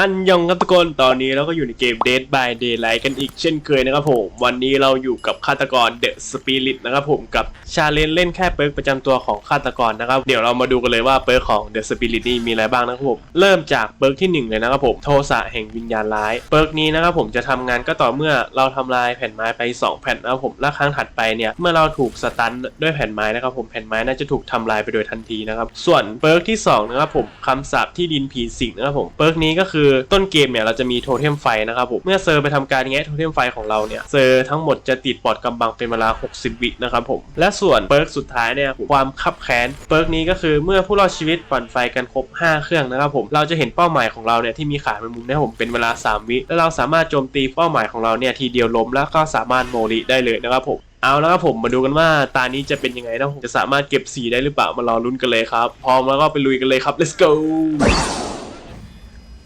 อันยองครับทุกคน ตอนนี้เราก็อยู่ในเกม Dead by Daylight กันอีกเช่นเคยนะครับผม วันนี้เราอยู่กับฆาตกร The Spirit นะครับผมกับชาเลนเล่นแค่เปิร์กประจำตัวของฆาตกรนะครับ เดี๋ยวเรามาดูกันเลยว่าเปิร์กของ The Spirit นี่มีอะไรบ้างนะครับผม เริ่มจากเปิร์กที่หนึ่งเลยนะครับผม โทสะแห่งวิญญาณร้าย เปิร์กนี้นะครับผมจะทำงานก็ต่อเมื่อเราทำลายแผ่นไม้ไป 2 แผ่นนะครับผม และครั้งถัดไปเนี่ย เมื่อเราถูกสตันด้วยแผ่นไม้นะครับผม แผ่นไม้น่าจะถูกทำลายไปโดยทันทีนะครับ ส่วนเปิร์กที่สองนะครับผมคำสาปที่ดินผีสิงนะครับผม เปิร์กนี้ก็คือต้นเกมเนี่ยเราจะมีโทเทมไฟนะครับผมเมื่อเซอร์ไปทำการแงะโทเทมไฟของเราเนี่ยเซอร์ทั้งหมดจะติดปอดกำบังเป็นเวลา 60 วินะครับผมและส่วนเปิร์กสุดท้ายเนี่ยความคับแค้นเปิร์กนี้ก็คือเมื่อผู้รอดชีวิตปั่นไฟกันครบ 5 เครื่องนะครับผมเราจะเห็นเป้าหมายของเราเนี่ยที่มีขาเป็นมุมนะครับผมเป็นเวลา 3 วิและเราสามารถโจมตีเป้าหมายของเราเนี่ยทีเดียวล้มแล้วก็สามารถโมริได้เลยนะครับผมเอาแล้วครับผมมาดูกันว่าตานี้จะเป็นยังไงนะผมจะสามารถเก็บสีได้หรือเปล่ามารอลุ้นกันเลยครับ พร้อมแล้วก็ไปลุยกันเลยครับ let's go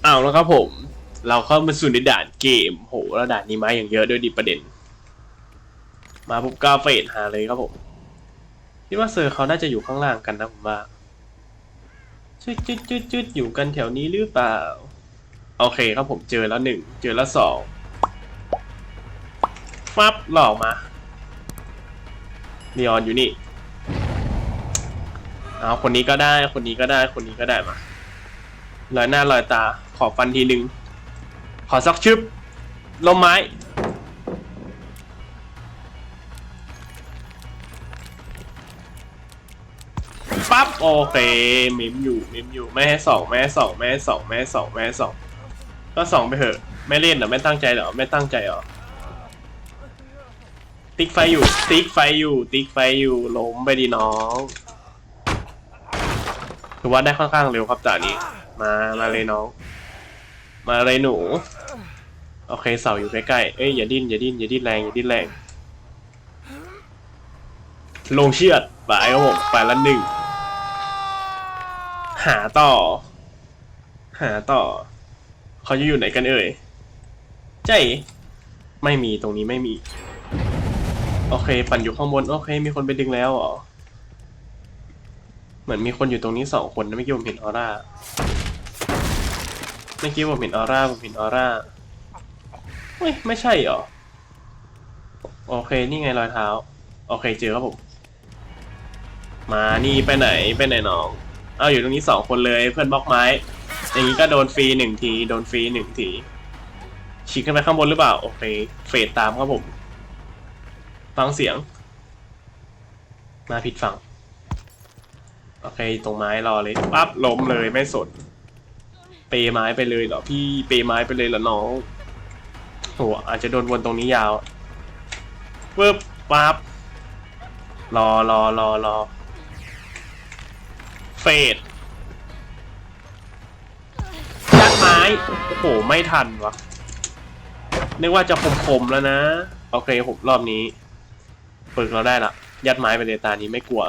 เอาแล้วครับผม เราเข้ามาสู่ในด่านเกมโหแล้วด่านนี้มาอย่างเยอะด้วยดิประเด็น มาปุ๊บก้าวเฟดหาเลยครับผมคิดว่าเซอร์เขาน่าจะอยู่ข้างล่างกันนะผมว่าจุดจุดจุดจุดอยู่กันแถวนี้หรือเปล่า โอเคครับผมเจอแล้วหนึ่งเจอแล้วสองฟับหลอกมานีออนอยู่นี่เอาคนนี้ก็ได้ คนนี้ก็ได้ คนนี้ก็ได้มาลอยหน้าลอยตา ขอฟันทีหนึ่งขอสักชึบลมไม้ ปั๊บ โอเคมิมอยู่มิมอยู่ไม่ให้สองไม่ให้สองไม่ให้สองไม่ให้สองไม่ให้สองก็สองไปเถอะ ไม่เล่นเหรอ ไม่ตั้งใจเหรอ ไม่ตั้งใจเหรอ ติ๊กไฟอยู่ ติ๊กไฟอยู่ ติ๊กไฟอยู่ล้มไปดีน้องถือว่าได้ค่อนข้างเร็วครับจ่านี้ มา มาเลยน้อง มาเลยหนู โอเคเสาอยู่ใกล้ๆเอ้ยอย่าดิ้นอย่าดิ้นอย่าดิ้นแรงอย่าดิ้นแรงลงเชือดไปครับผมไปละหนึ่งหาต่อ หาต่อ เขาจะอยู่ไหนกันเอ่ยใจไม่มีตรงนี้ไม่มี โอเค ปั่นอยู่ข้างบน โอเค มีคนไปดึงแล้วเหรอเหมือนมีคนอยู่ตรงนี้สองคนนะเมื่อกี้ผมเห็นออร่า เมื่อกี้ผมเห็นออร่าผมเห็นออร่าเฮ้ยไม่ใช่หรอ โอเคนี่ไงรอยเท้า โอเคเจอครับผม มานี่ไปไหนไปไหนน้อง เอาอยู่ตรงนี้สองคนเลยเพื่อนบล็อกไม้ อย่างนี้ก็โดนฟรีหนึ่งทีโดนฟรีหนึ่งทีฉีกขึ้นไปข้างบนหรือเปล่า โอเค เฟดตามครับผม ฟังเสียง มาผิดฝั่ง โอเค ตรงไม้รอเลยปั๊บล้มเลยไม่สน เปไม้ไปเลยเหรอพี่เปไม้ไปเลยเหรอน้องโหอาจจะโดนวนตรงนี้ยาวปึ๊บปั๊บรอรอรอรอเฟดยัดไม้โอ้โหไม่ทันวะนึกว่าจะคมๆแล้วนะ โอเคผมรอบนี้ฝึกเราได้ละยัดไม้ไปเลยตานี้ไม่กลัว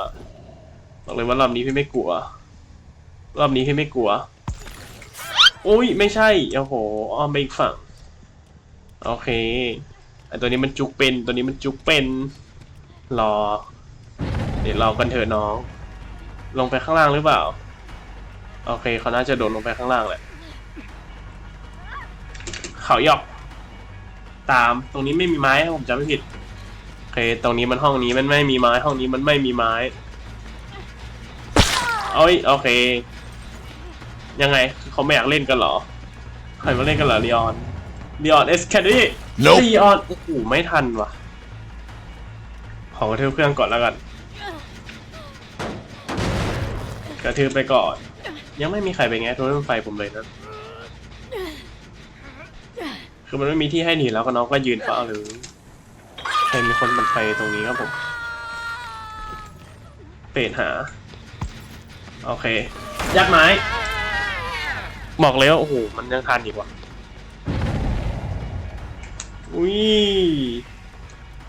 บอกเลยว่ารอบนี้พี่ไม่กลัว รอบนี้พี่ไม่กลัว อุ้ยไม่ใช่ โอ้โหอ้อมไปอีกฝั่ง โอเคไอตัวนี้มันจุกเป็น ตัวนี้มันจุกเป็น รอ เดี๋ยวรอกันเถอะน้อง ลงไปข้างล่างหรือเปล่า โอเคเขาน่าจะโดดลงไปข้างล่างแหละ เขาหยอก ตาม ตรงนี้ไม่มีไม้ผมจำไม่ผิด โอเค ตรงนี้มันห้องนี้มันไม่มีไม้ ห้องนี้มันไม่มีไม้เอ้ย โอเค ยังไงคือเขาไม่อยากเล่นกันเหรอใครมาเล่นกันเหรอลีออนลีออนเอสแคดดี้ Nope ลีออนโอ้โหไม่ทันว่ะขอกระทืบเครื่องก่อนแล้วกัน กระทืบไปก่อน ยังไม่มีใครไปแงะโทรศัพท์ไฟผมเลยนะคือมันไม่มีที่ให้หนีแล้วก็น้องก็ยืนเฝ้าหรือใครมีคนมันไฟตรงนี้ครับผมเปรตหา โอเค ยัดไม้ บอกเลยว่าโอ้โหมันยังทันอีกว่ะอุ้ย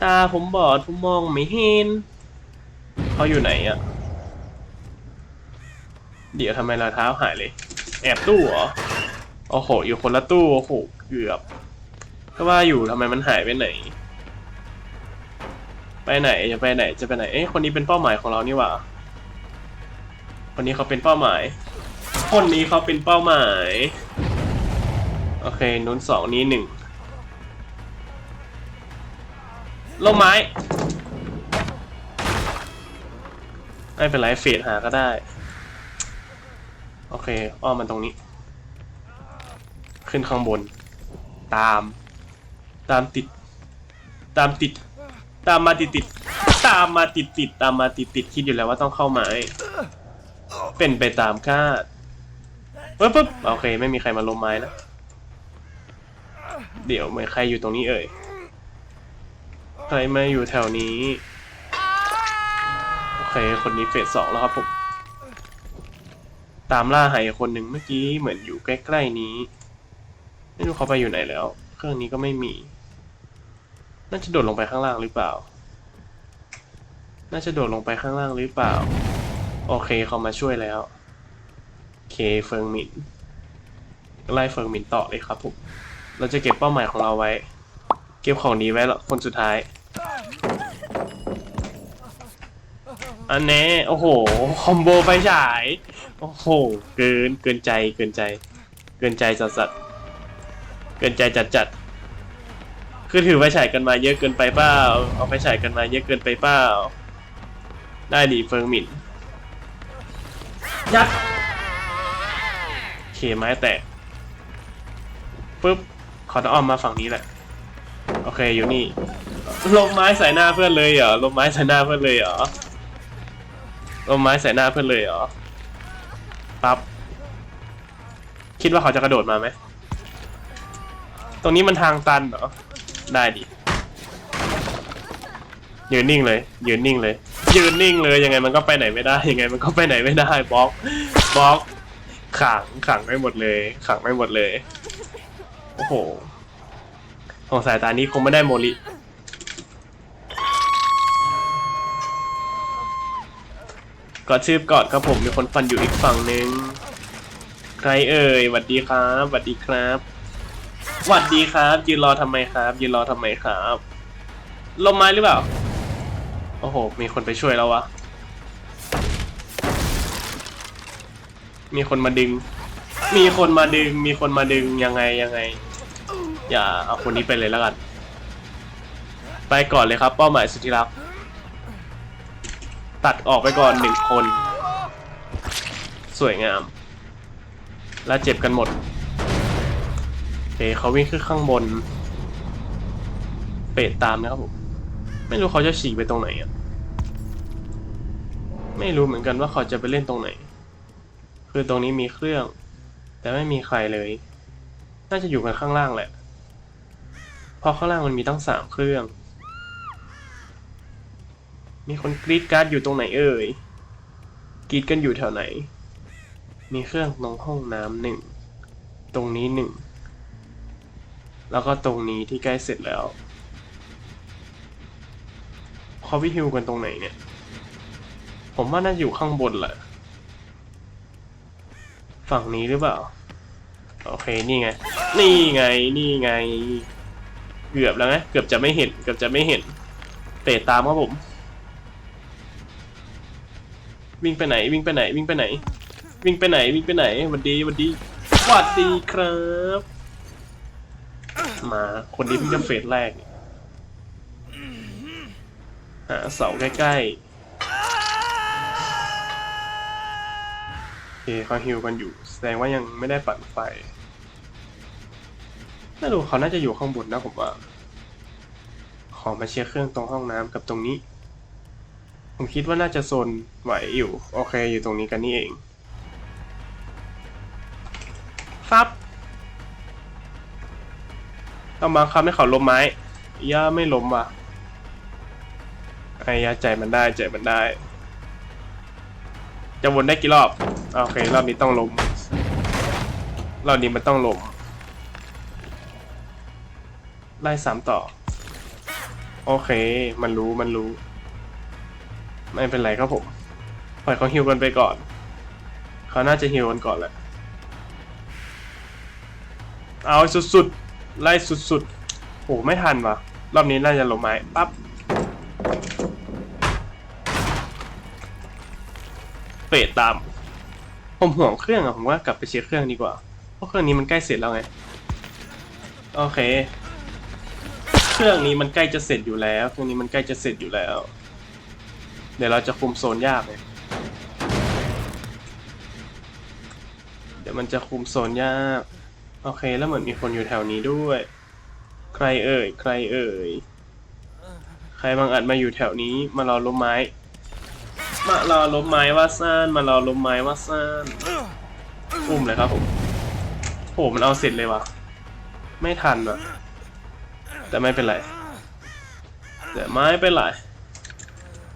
ตาผมบอดผมมองไม่เห็นเขาอยู่ไหนอะเดี๋ยวทำไมรองเท้าหายเลย แอบตู้เหรอโอ้โห อยู่คนละตู้โอ้โหเกือบ ก็ว่าอยู่ทำไมมันหายไปไหน ไปไหนจะไปไหนจะไปไหนเอ๊ะคนนี้เป็นเป้าหมายของเรานี่หว่าคนนี้เขาเป็นเป้าหมาย คนนี้เขาเป็นเป้าหมาย โอเคนู้นสองนี้หนึ่งลงไม้ ไม่เป็นไรเฟดหาก็ได้ โอเค อ้อมมันตรงนี้ ขึ้นข้างบน ตาม ตามติด ตามติด ตามมาติดติด ตามมาติดติด ตามมาติดติด คิดอยู่แล้วว่าต้องเข้าไม้ เป็นไปตามคาด ปึ๊บปึ๊บโอเค ไม่มีใครมาลงไม้นะ เดี๋ยวไม่ใครอยู่ตรงนี้เอ่ย ใครมาอยู่แถวนี้ โอเค คนนี้เฟสสองแล้วครับผม ตามล่าหายคนหนึ่งเมื่อกี้เหมือนอยู่ใกล้ๆนี้ ไม่รู้เขาไปอยู่ไหนแล้ว เครื่องนี้ก็ไม่มี น่าจะโดดลงไปข้างล่างหรือเปล่า น่าจะโดดลงไปข้างล่างหรือเปล่า โอเคเขามาช่วยแล้ว เคเฟิงมินไล่เฟิงมินต่อเลยครับผม เราจะเก็บเป้าหมายของเราไว้ เก็บของนี้ไว้แล้วคนสุดท้าย อันแน่โอ้โห คอมโบไฟฉาย โอ้โห เกิน เกินใจ เกินใจ เกินใจจัดจัดๆเกินใจจัดจัดคือถือไฟฉายกันมาเยอะเกินไปเปล่า เอาไฟฉายกันมาเยอะเกินไปเปล่า ได้ดีเฟิงมินยัด เคไม้แตกปุ๊บขอต้องอ้อมมาฝั่งนี้แหละ โอเคอยู่นี่ลมไม้ใส่หน้าเพื่อนเลยเหรอลมไม้ใส่หน้าเพื่อนเลยเหรอลมไม้ใส่หน้าเพื่อนเลยเหรอปั๊บคิดว่าเขาจะกระโดดมาไหมตรงนี้มันทางตันเหรอได้ดิยืนนิ่งเลย ยืนนิ่งเลย ยืนนิ่งเลยยังไงมันก็ไปไหนไม่ได้ยังไงมันก็ไปไหนไม่ได้บล็อกบล็อก ขังขังไม่หมดเลย ขังไม่หมดเลย โอ้โหสงสัยตานี้คงไม่ได้โมลิกอดชื่อกอดครับผมมีคนฟันอยู่อีกฝั่งหนึ่งใครเอ่ยหวัดดีครับหวัดดีครับหวัดดีครับ ยืนรอทำไมครับยืนรอทำไมครับลมไม้หรือเปล่า โอ้โห มีคนไปช่วยแล้ววะ มีคนมาดึง มีคนมาดึง มีคนมาดึงยังไงยังไง อย่าเอาคนนี้ไปเลยแล้วกัน ไปก่อนเลยครับ เป้าหมายสุดที่รัก ตัดออกไปก่อนหนึ่งคน สวยงาม แล้วเจ็บกันหมดเคเขาวิ่งขึ้นข้างบน เปดตามนะครับผมไม่รู้เขาจะฉีกไปตรงไหนอะ ไม่รู้เหมือนกันว่าเขาจะไปเล่นตรงไหน คือตรงนี้มีเครื่อง แต่ไม่มีใครเลย น่าจะอยู่กันข้างล่างแหละเพราะข้างล่างมันมีตั้งสามเครื่อง มีคนกรีดการ์ดอยู่ตรงไหนเอ่ยกรีดกันอยู่แถวไหน มีเครื่องตรงห้องน้ำหนึ่ง ตรงนี้หนึ่ง แล้วก็ตรงนี้ที่ใกล้เสร็จแล้วเขาวิฮิวกันตรงไหนเนี่ย ผมว่าน่าจะอยู่ข้างบนแหละ ฝั่งนี้หรือเปล่า โอเค นี่ไง นี่ไง นี่ไง เกือบแล้วไงเกือบจะไม่เห็น เกือบจะไม่เห็น เตะตามครับผม วิ่งไปไหน วิ่งไปไหน วิ่งไปไหน วิ่งไปไหน วิ่งไปไหน วันดี วันดีสวัสดีครับ มา คนนี้เพิ่งจะเฟสแรก หาเสาใกล้ๆ โอ เขาฮิวกันอยู่ แสดงว่ายังไม่ได้ปั่นไฟไม่รู้เขาน่าจะอยู่ข้างบนนะผมว่า ขอมาเช็คเครื่องตรงห้องน้ำกับตรงนี้ ผมคิดว่าน่าจะโซนไหวอยู่ โอเคอยู่ตรงนี้กันนี่เองฟับต้องบังคับให้เขาล้มไม้ ย่าไม่ล้มว่ะไอ้ย่าใจมันได้ใจมันได้ จะวนได้กี่รอบอโอเครอบนี้ต้องล้มรอบนี้มันต้องล้มไล่สามต่อ โอเค มันรู้มันรู้ ไม่เป็นไรครับผมปล่อยเขาฮิวกันไปก่อนเขาน่าจะฮิวกันก่อนแหละเอาสุดๆไล่สุดๆโหไม่ทันว่ะรอบนี้น่าจะลงไม้ปั๊บ เปดตาม ผมห่วงเครื่องอะผมว่ากลับไปเช็คเครื่องดีกว่า เพราะเครื่องนี้มันใกล้เสร็จแล้วไง โอเค เครื่องนี้มันใกล้จะเสร็จอยู่แล้ว เครื่องนี้มันใกล้จะเสร็จอยู่แล้ว เดี๋ยวเราจะคุมโซนยากเลย เดี๋ยวมันจะคุมโซนยาก โอเค แล้วเหมือนมีคนอยู่แถวนี้ด้วย ใครเอ่ย ใครเอ่ย ใครบางอาจมาอยู่แถวนี้มารอล้มไม้ มารอล้มไม้ว่าซ่านมารอล้มไม้ว่าซ่านอุ้มเลยครับผมโหมันเอาเสร็จเลยวะไม่ทันอะแต่ไม่เป็นไรแต่ไม่เป็นไร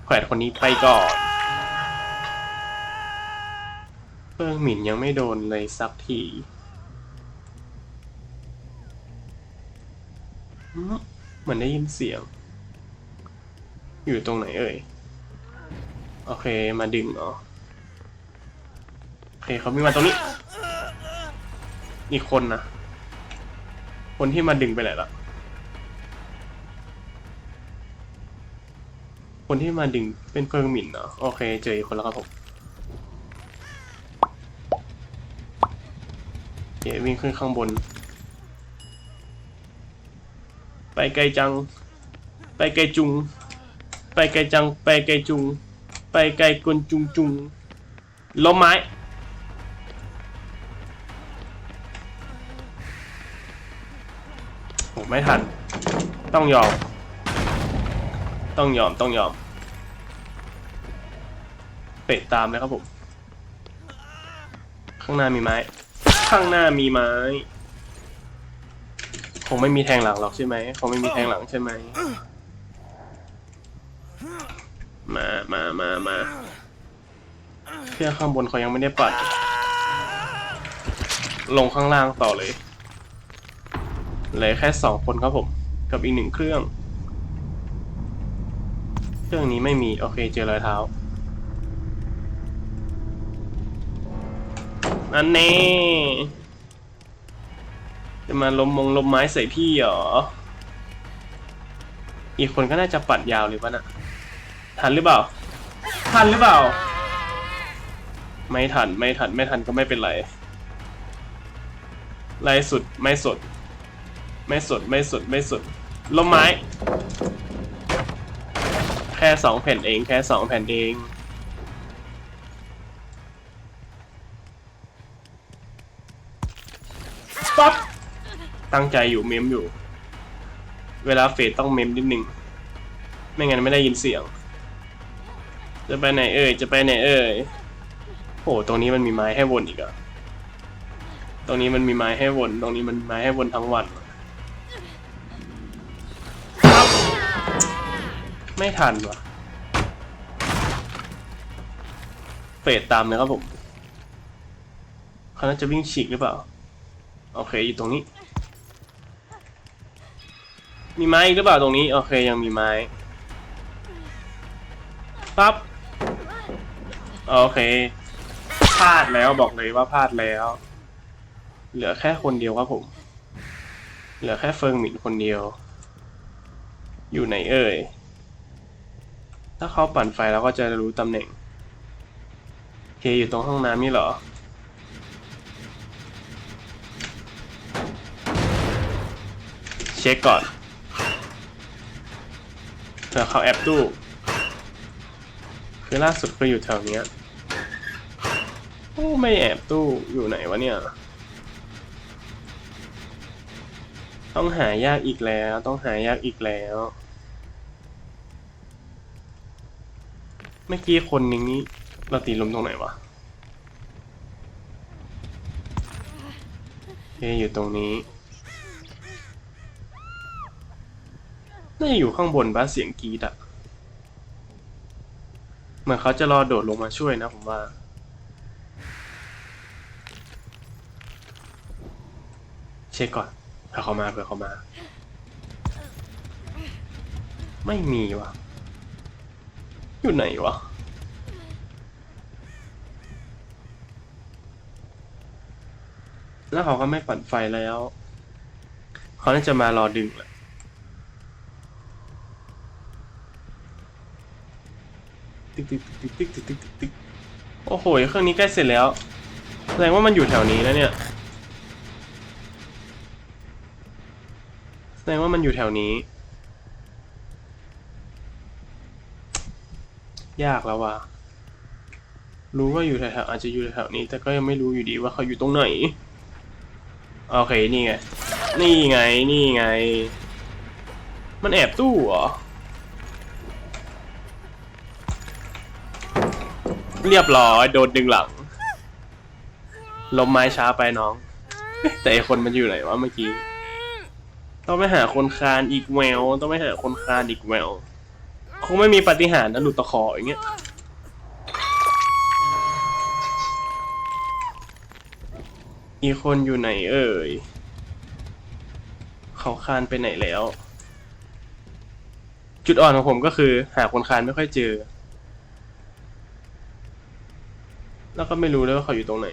แขวนคนนี้ไปก่อนเพิ่งหมิ่นยังไม่โดนเลยสักทีเหมือนได้ยินเสียง อยู่ตรงไหนเอ่ย โอเคมาดึงอ๋อโอเคเขามีมาตรงนี้อีกคนนะคนที่มาดึงไปไหนละคนที่มาดึงเป็นเฟิงหมินเนาะโอเค เจออีกคนแล้วครับผมโอเควิ่งขึ้นข้างบน ไปไกลจัง ไปไกลจุง ไปไกลจัง ไปไกลจุง ไปไกลกลจุงจุงล้มไม้ผมไม่ทัน ต้องยอม ต้องยอม ต้องยอมเปะตามเลยครับผม ข้างหน้ามีไม้ ข้างหน้ามีไม้ คงไม่มีแทงหลังหรอกใช่ไหม คงไม่มีแทงหลังใช่ไหม มามามามาเครื่องข้างบนเขายังไม่ได้ปัด ลงข้างล่างต่อเลยเหลือแค่สองคนครับผม กับอีกหนึ่งเครื่อง เครื่องนี้ไม่มี โอเคเจอรอยเท้าอันนี้จะมาลมมงลมไม้ใส่พี่เหรอ อีกคนก็น่าจะปัดยาวเลยปะน่ะ ทันหรือเปล่า ทันหรือเปล่า ไม่ทันไม่ทันไม่ทันก็ไม่เป็นไรไล่สุดไม่สด ไม่สดไม่สดไม่สดลมไม้ แค่สองแผ่นเอง แค่สองแผ่นเองปั๊บตั้งใจอยู่เมมอยู่ เวลาเฟดต้องเมมนิดนึง ไม่งั้นไม่ได้ยินเสียง จะไปไหนเอ่ย จะไปไหนเอ่ยโหตรงนี้มันมีไม้ให้วนอีกอะตรงนี้มันมีไม้ให้วน ตรงนี้มันมไม้ให้วนทั้งวัน ไม่ทันว่ะเฟดตามเลยครับผมเขาน่าจะวิ่งฉีกหรือเปล่า โอเคอยู่ตรงนี้ มีไม้อีกหรือเปล่าตรงนี้ โอเคยังมีไม้ปั๊บ โอเคพลาดแล้วบอกเลยว่าพลาดแล้ว เหลือแค่คนเดียวครับผม เหลือแค่เฟิงหมินคนเดียว อยู่ไหนเอ่ย ถ้าเขาปั่นไฟเราก็จะรู้ตำแหน่งเคอยู่ตรงห้องน้ำนี่เหรอ เช็คก่อนเผื่อเขาแอบตู้ คือล่าสุดก็อยู่แถวเนี้ยโอ้ไม่แอบตู้อยู่ไหนวะเนี่ย ต้องหายากอีกแล้ว ต้องหายากอีกแล้ว เมื่อกี้คนหนึ่งนี้เราตีลมตรงไหนวะโอเคอยู่ตรงนี้น่าจะอยู่ข้างบนบ้าเสียงกีดอะ เหมือนเขาจะรอโดดลงมาช่วยนะผมว่า เช็คก่อนเผื่อเขามาเผื่อเขามา ไม่มีวะอยู่ไหนวะแล้วเขาก็ไม่ปั่นไฟแล้ว เขาน่าจะมารอดึงแหละ ติ๊กติ๊กติ๊กติ๊กติ๊กติ๊กติ๊กติ๊กโอ้โหเครื่องนี้ใกล้เสร็จแล้วแสดงว่ามันอยู่แถวนี้แล้วเนี่ยแสดงว่ามันอยู่แถวนี้ ยากแล้วว่ะรู้ว่าอยู่แถวๆอาจจะอยู่แถวนี้ แต่ก็ยังไม่รู้อยู่ดีว่าเขาอยู่ตรงไหนโอเคนี่ไงนี่ไงนี่ไง มันแอบตู้เหรอ เรียบร้อยโดนดึงหลังลมไม้ช้าไปน้อง แต่ไอคนมันอยู่ไหนวะเมื่อกี้ ต้องไปหาคนคานอีกแววต้องไปหาคนคานอีกแววคงไม่มีปฏิหารนะหลุดตะขออย่างเงี้ยอีคนอยู่ไหนเอ่ย เขาคานไปไหนแล้ว จุดอ่อนของผมก็คือ หาคนคานไม่ค่อยเจอ แล้วก็ไม่รู้เลยว่าเขาอยู่ตรงไหน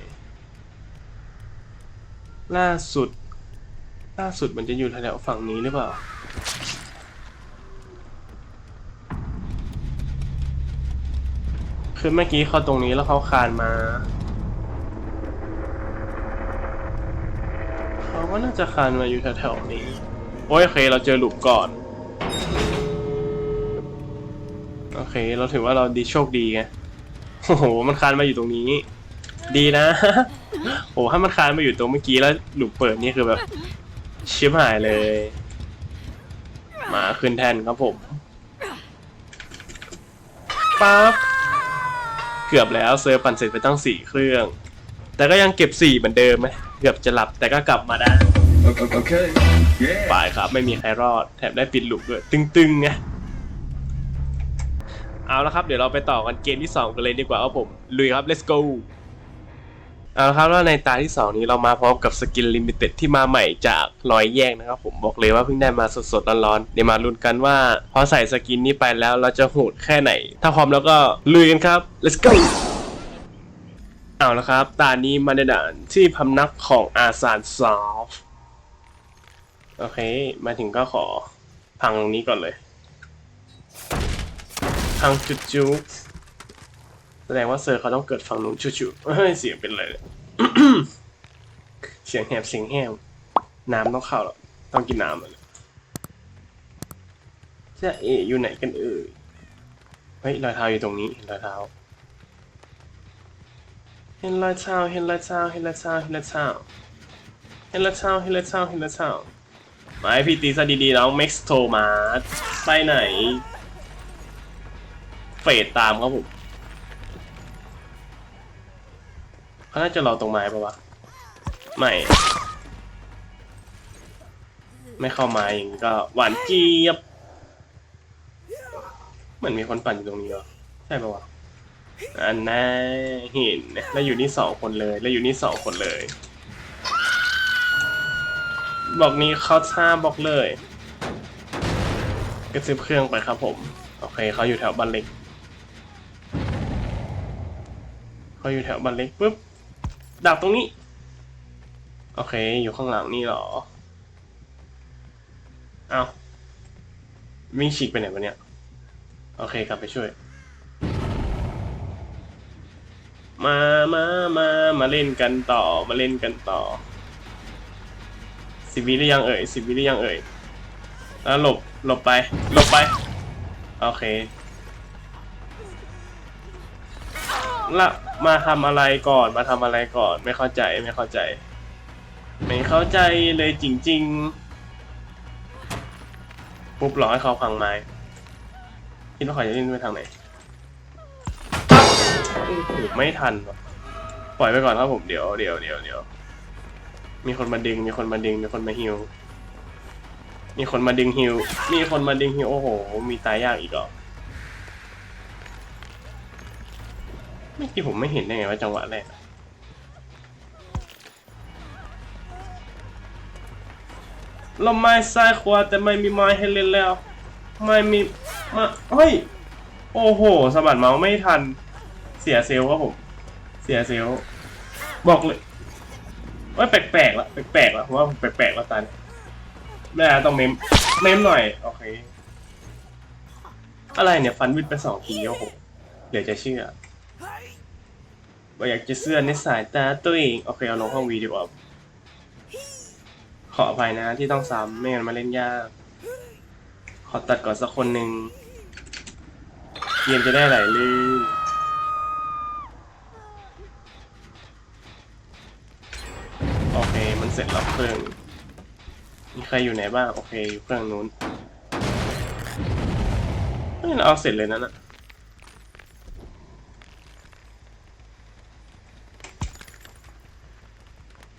ล่าสุด ล่าสุดมันจะอยู่แถวฝั่งนี้หรือเปล่า คือเมื่อกี้เขาตรงนี้แล้วเขาคานมา เขาก็น่าจะคานมาอยู่แถวๆนี้ โอ้โอเค เราเจอหลุมก่อน โอเค เราถือว่าเราดีโชคดีไง อ้โห มันคานมาอยู่ตรงนี้ ดีนะ โอ้ถ้ามันคานมาอยู่ตรงเมื่อกี้แล้วหลุมเปิดนี่คือแบบชิบหายเลย มาขึ้นแท่นครับผมปั๊บเกือบแล้วเซิร์ฟปั่นเสร็จไปตั้งสี่เครื่อง แต่ก็ยังเก็บสี่เหมือนเดิมไหมเกือบจะหลับแต่ก็กลับมาได้ Okay. okay. Yeah. ฝ่ายครับไม่มีใครรอด แถมได้ปิดหลุมด้วย ตึงๆไง เอาละครับเดี๋ยวเราไปต่อกันเกมที่ 2 กันเลยดีกว่าครับผมลุยครับ let's go เอาละครับแล้วในตาที่ 2 นี้เรามาพร้อมกับสกินลิมิเต็ดที่มาใหม่จากรอยแยกนะครับผมบอกเลยว่าเพิ่งได้มาสดๆร้อนๆเดี๋ยวมาลุ้นกันว่า พอใส่สกินนี้ไปแล้วเราจะโหดแค่ไหน ถ้าพร้อมแล้วก็ลุยกันครับ let's go เอาละครับ ตานี้มาในด่านที่พำนักของอาซานซอฟโอเค มาถึงก็ขอพังตรงนี้ก่อนเลย พังจุดจุแสดงว่าเซอร์เขาต้องเกิดฝั่งนู้นจุดๆเฮ้ยเสียงเป็นเลยเสียงแหบเสียงแหบน้ำต้องเข้าแล้วต้องกินน้ำเลยจะเออยู่ไหนกันเอ่ยเฮ้ยรอยเท้าอยู่ตรงนี้เห็นรอยเท้าเห็นรอยเท้าเห็นรอยเท้าเห็นรอยเท้าเห็นรอยเท้าเห็นรอยเท้าเห็นรอยเท้าเห็นรอยเท้ามาให้พี่ตีซะดีๆแล้วเม็กซ์โทมาไปไหน เฟดตามครับผมเขาน่าจะรอตรงไม้ปะวะ ไม่ ไม่เข้าไม้อย่างนี้ก็หวานเจี๊ยบ เหมือนมีคนปั่นอยู่ตรงนี้เหรอ ใช่ปะวะ อันน่าเห็นแล้วอยู่นี่สองคนเลย แล้วอยู่นี่สองคนเลย บอกนี้เขาท่าบอกเลยกระซิบเครื่องไปครับผม โอเคเขาอยู่แถวบ้านเล็ก เขาอยู่แถวบ้านเล็กปุ๊บดักตรงนี้ โอเค อยู่ข้างหลังนี่หรอ เอาวิ่งฉีกไปไหนวะเนี่ย โอเคกลับไปช่วย มามามามาเล่นกันต่อ มาเล่นกันต่อ สิบวิหรือยังเอ่ยสิบวิหรือยังเอ่ยแล้วหลบ หลบไป หลบไป โอเค ละมาทำอะไรก่อนมาทำอะไรก่อน ไม่เข้าใจไม่เข้าใจ ไม่เข้าใจเลยจริง ๆ ปุ๊บหลอกให้เขาพังไม้คิดว่าเขาจะเล่นไปทางไหนโอ้โหไม่ทันว่ะปล่อยไปก่อนครับผมเดี๋ยวเดี๋ยวเดี๋ยวเดี๋ยวมีคนมาดึง มีคนมาดึง มีคนมาฮิวมีคนมาดึงฮิวมีคนมาดึงฮิวโอ้โห มีตายยากอีกเหรอ เมื่อกี้ผมไม่เห็นได้ไงว่าจังหวะแรกอะเราไม้ซ้ายขวาแต่ไม่มีไม้ให้เล่นแล้ว ไม่มีมาเฮ้ย โอ้โหสะบัดเมาส์ไม่ทัน เสียเซลล์ครับผม เสียเซลล์บอกเลยว่าแปลกๆล้วแปลกๆล้วผมว่าแปลกๆล้วตันแม่ต้องเมมเมมหน่อย โอเค อะไรเนี่ย ฟันวิดไปสองทีโอ้โหเดี๋ยวจะเชื่อ ว่าอยากจะเสื้อในสายตาตัวเองโอเคเอาลงห้องวีดีกว่าขออภัยนะที่ต้องซ้ำไม่งั้นมาเล่นยาก ขอตัดก่อนสักคนหนึ่งเกมจะได้ไหลลื่นโอเค มันเสร็จแล้วเครื่อง มีใครอยู่ไหนบ้าง โอเค อยู่เครื่องนู้นไม่เราเอาเสร็จเลยนะน่ะ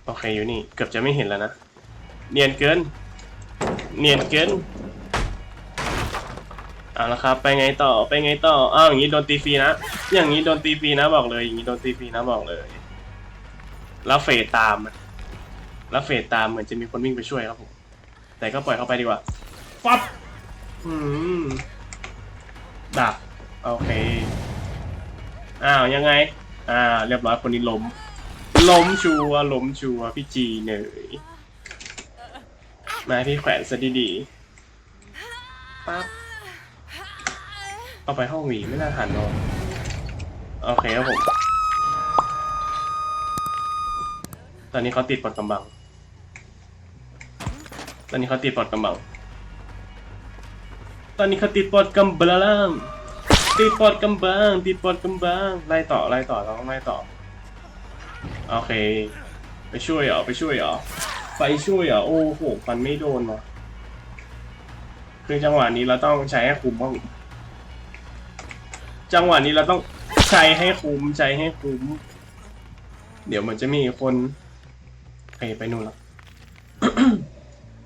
โอเคอยู่นี่ เกือบจะไม่เห็นแล้วนะ เนียนเกิน เนียนเกินเอาละครับไปไงต่อไปไงต่ออ้าวอย่างนี้โดนตีฟรีนะ อย่างนี้โดนตีฟรีนะบอกเลย อย่างนี้โดนตีฟรีนะบอกเลย แล้วเฟดตาม แล้วเฟดตามเหมือนจะมีคนวิ่งไปช่วยครับผม แต่ก็ปล่อยเข้าไปดีกว่าฟับอืมดักโอเค อ้าวยังไง อ่า เรียบร้อยคนนี้ล้ม ล้มชัวล้มชัวพี่จีเหนื่อยมาพี่แขวนซะดีๆปั๊บเอาไปห้องหวีไม่น่าทันนอะโอเคครับผม ตอนนี้เขาติดปลดกำบัง ตอนนี้เขาติดปลดกำบัง ตอนนี้เขาติดปลดกำบังติดปลดกำบังติดปลดกำบังไล่ต่อไล่ต่อเราต้องไล่ต่อ โอเค ไปช่วยเหรอ ไปช่วยเหรอ ไปช่วยเหรอ โอ้โหฟันไม่โดนวะคือจังหวะนี้เราต้องใช้ให้คุ้มบ้าง จังหวะนี้เราต้องใช้ให้คุ้มใช้ให้คุ้ม เดี๋ยวมันจะมีคนโอเคไปนู่นล้ว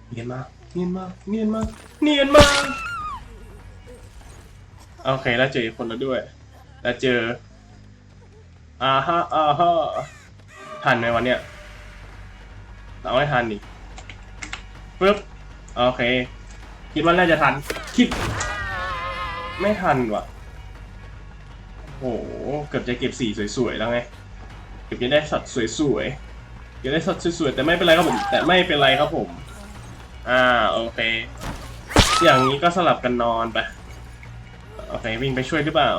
เนียนมากเนียนมากเนียนมากเนียนมากโอเคแล้วเจอคนแล้วด้วย แล้วเจออ่าฮะอ่าฮะ ทันไหมวันเนี้ยเอาให้ทันดิปึ๊บโอเค คิดว่าน่าจะทัน คิด ไม่ทันว่ะโอ้โห เกือบจะเก็บสีสวยๆแล้วไง เกือบจะได้สัตว์สวยๆเกือบได้สัตว์สวยๆแต่ไม่เป็นไรครับผม แต่ไม่เป็นไรครับผม อ่าโอเค อย่างนี้ก็สลับกันนอนไป โอเควิ่งไปช่วยหรือเปล่า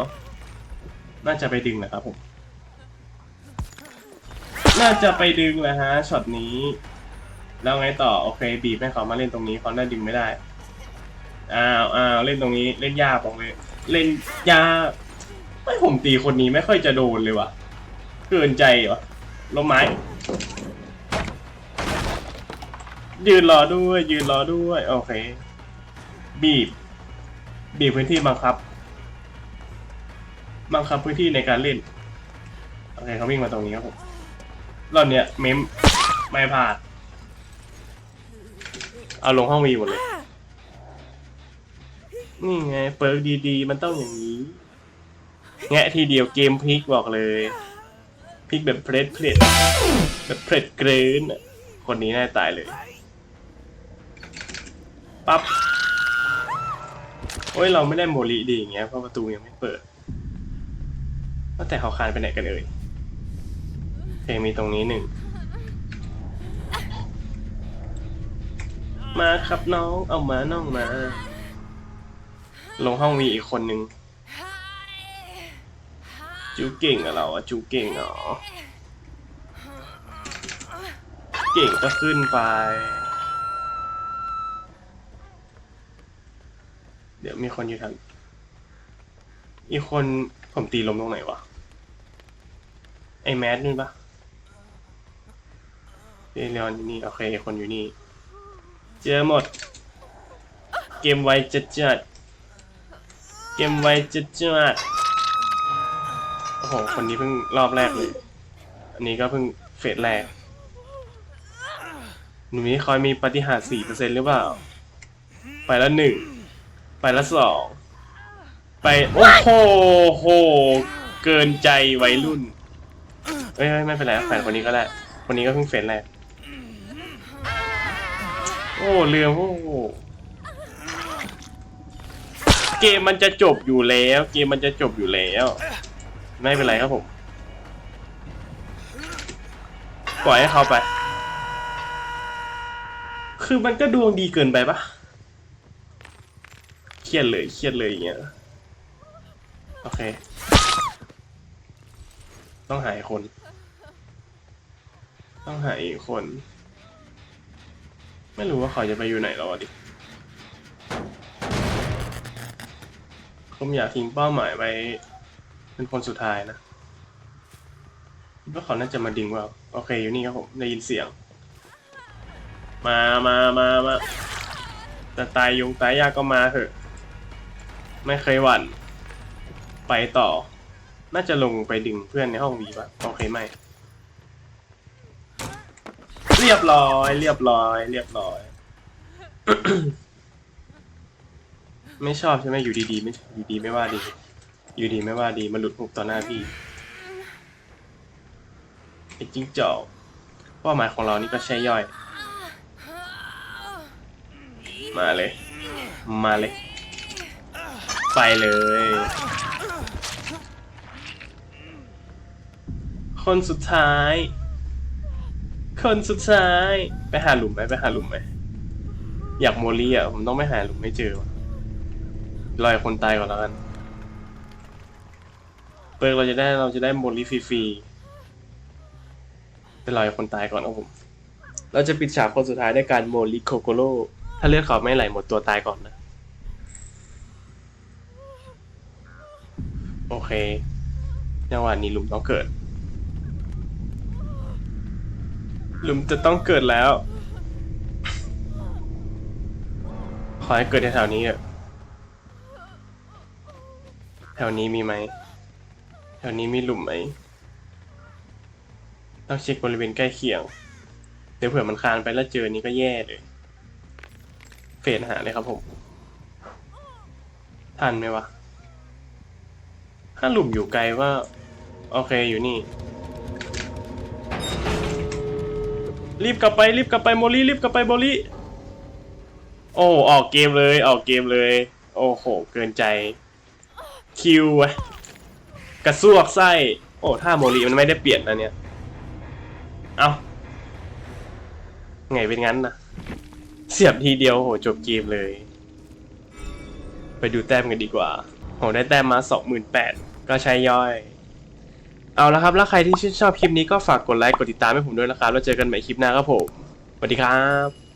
น่าจะไปดึงนะครับผม น่าจะไปดึงแหละฮะช็อตนี้ แล้วไงต่อโอเคบีบให้เขามาเล่นตรงนี้เขาน่าดึงไม่ได้อ้าวอ้าวเล่นตรงนี้เล่นยากบอกเลยเล่นยากไม่ผมตีคนนี้ไม่ค่อยจะโดนเลยว่ะ เกินใจว่ะลมไม้ ยืนรอด้วย ยืนรอด้วย โอเค บีบ บีบพื้นที่บังคับ บังคับพื้นที่ในการเล่น โอเคเขาวิ่งมาตรงนี้ครับผม รอบเนี้ยเมมไม่พลาด เอาลงห้องวีหมดเลย นี่ไงเปิร์กดีๆ มันต้องอย่างนี้ แงะทีเดียวเกมพลิกบอกเลย พลิกแบบเพลดเพลดแบบเพลดเกรนคนนี้น่าตายเลย ปั๊บ โอ้ยเราไม่ได้โมลิดีอย่างเงี้ยเพราะประตูยังไม่เปิดว่าแต่เขาคานไปไหนกันเอ่ย เพลงมีตรงนี้หนึ่ง มาครับน้อง เอามาน้องมา ลงห้องมีอีกคนนึง จูเก่งอะเราอะจูเก่งเหรอ เก่งก็ขึ้นไป เดี๋ยวมีคนอยู่ทันอีกคนผมตีลมตรงไหนวะ ไอแมสนี่ปะ เอเลอนอยู่นี่ โอเค คนอยู่นี่ เจอหมด เกมไวจัดจัดเกมไวจัดจัดโอ้โห คนนี้เพิ่งรอบแรกเลย อันนี้ก็เพิ่งเฟสแรก หนูนี้คอยมีปฏิหารสี่เปอร์เซ็นหรือเปล่า ไปละหนึ่ง ไปละสอง ไป โอ้โหโห เกินใจวัยรุ่นเอ้ยไม่เป็นไรแฟนคนนี้ก็ได้ คนนี้ก็เพิ่งเฟสแรก โอ้เรือโอ้เกมมันจะจบอยู่แล้ว เกมมันจะจบอยู่แล้ว ไม่เป็นไรครับผมปล่อยให้เขาไป คือมันก็ดวงดีเกินไปปะเครียดเลยเครียดเลยอย่างเงี้ยโอเค ต้องหาอีกคน ต้องหาอีกคน ไม่รู้ว่าเขาจะไปอยู่ไหนแล้วอะดิผมอยากทิ้งเป้าหมายไว้ เป็นคนสุดท้ายนะคิดว่าเขาน่าจะมาดึงว่าโอเคอยู่นี่ครับผมได้ยินเสียง มามามามาแต่ตายยุงตายยากก็มาเถอะ ไม่เคยหวั่น ไปต่อ น่าจะลงไปดึงเพื่อนในห้องวีปะโอเคไม่ รียบร้อย เรียบร้อย เรียบร้อย ไม่ชอบใช่ไหมอยู่ดีๆ ไม่อยู่ดีๆไม่ว่าดี อยู่ดีไม่ว่าดีมันหลุดหุบต่อหน้าพี่ไอ้จิ้งจอกเป้าหมายของเรานี่ก็ใช่ย่อย มาเลย มาเลย ไปเลย คนสุดท้าย คนสุดท้าย ไปหาหลุมไหมไปหาหลุมไหมอยากโมลี่อะผมต้องไปหาหลุมไม่เจอวะรอให้คนตายก่อนแล้วกันเปิร์กเราจะได้เราจะได้โมลี่ฟรีๆแต่รอให้คนตายก่อนครับผม เราจะปิดฉากคนสุดท้ายด้วยการโมลิโคโกโลถ้าเลือดเขาไม่ไหลหมดตัวตายก่อนนะ โอเคจังหวะนี้หลุมต้องเกิด หลุมจะต้องเกิดแล้ว ขอให้เกิดแถวๆนี้อะแถวนี้มีไหม แถวนี้มีหลุมไหม ต้องเช็คบริเวณใกล้เคียง เดี๋ยวเผื่อมันคานไปแล้วเจอนี้ก็แย่เลย เฟดหาเลยครับผม ทันไหมวะ ถ้าหลุมอยู่ไกลว่า โอเคอยู่นี่ รีบกลับไปรีบกลับไปโมลี่รีบกลับไปโมลี่โอ้ออกเกมเลยออกเกมเลย โอ้โห เกินใจคิวอะกระซวกไส้ โอ้ถ้าโมลี่มันไม่ได้เปลี่ยนนะเนี่ย เอาไงเป็นงั้นนะเสียบทีเดียวโหจบเกมเลย ไปดูแต้มกันดีกว่าโหได้แต้มมาสองหมื่นแปดก็ใช้ย่อย เอาละครับ แล้วใครที่ชื่นชอบคลิปนี้ก็ฝากกดไลค์ กดติดตามให้ผมด้วยนะครับ แล้วเจอกันใหม่คลิปหน้าครับผม สวัสดีครับ